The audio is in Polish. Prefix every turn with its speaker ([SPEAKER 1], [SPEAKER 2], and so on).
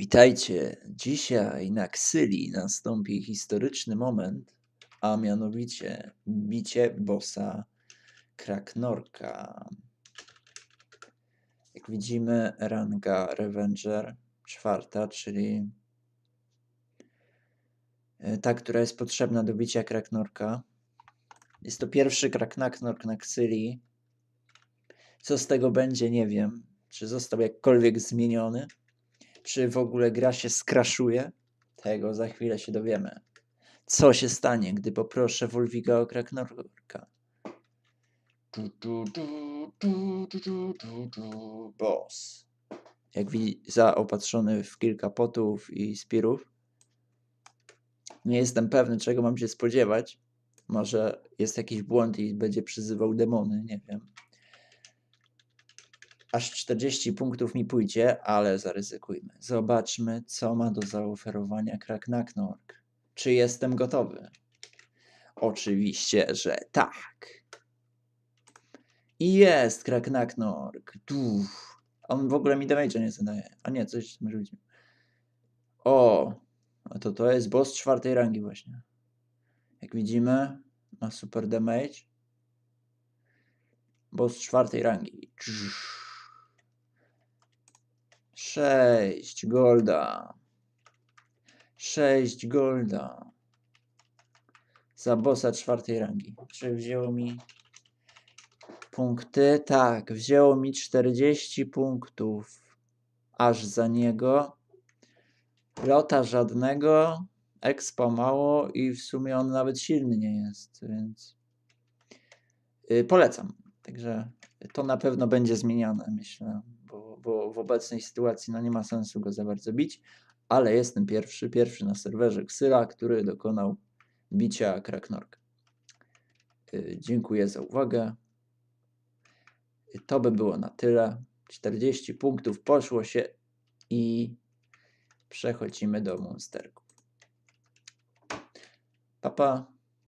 [SPEAKER 1] Witajcie. Dzisiaj na Ksyli nastąpi historyczny moment, a mianowicie bicie bossa Kraknorka. Jak widzimy, ranga Revenger czwarta, czyli e, ta, która jest potrzebna do bicia Kraknorka. Jest to pierwszy Kraknork na Ksyli. Co z tego będzie, nie wiem. Czy został jakkolwiek zmieniony? Czy w ogóle gra się skraszuje? Tego za chwilę się dowiemy. Co się stanie, gdy poproszę Wolwiga o Kraknorka? Boss. Jak widzi, zaopatrzony w kilka potów i spirów. Nie jestem pewny, czego mam się spodziewać. Może jest jakiś błąd i będzie przyzywał demony, nie wiem. Aż 40 punktów mi pójdzie, ale zaryzykujmy. Zobaczmy, co ma do zaoferowania Kraknaknork. Czy jestem gotowy? Oczywiście, że tak. I jest Kraknaknork. Duf. On w ogóle mi damage'a nie zadaje. A nie, coś tam rzucił. O, to to jest boss czwartej rangi właśnie. Jak widzimy, ma super damage. Boss czwartej rangi. 6 golda. 6 golda. Za bossa czwartej rangi. Czy wzięło mi punkty? Tak, wzięło mi 40 punktów. Aż za niego. Lota żadnego. Expa mało i w sumie on nawet silny nie jest, więc yy, polecam. Także to na pewno będzie zmieniane, myślę, bo, w obecnej sytuacji no nie ma sensu go za bardzo bić, ale jestem pierwszy, pierwszy na serwerze Ksyla, który dokonał bicia Kraknorka. Yy, Dziękuję za uwagę. To by było na tyle. 40 punktów poszło się i przechodzimy do monsterków. Pa, pa.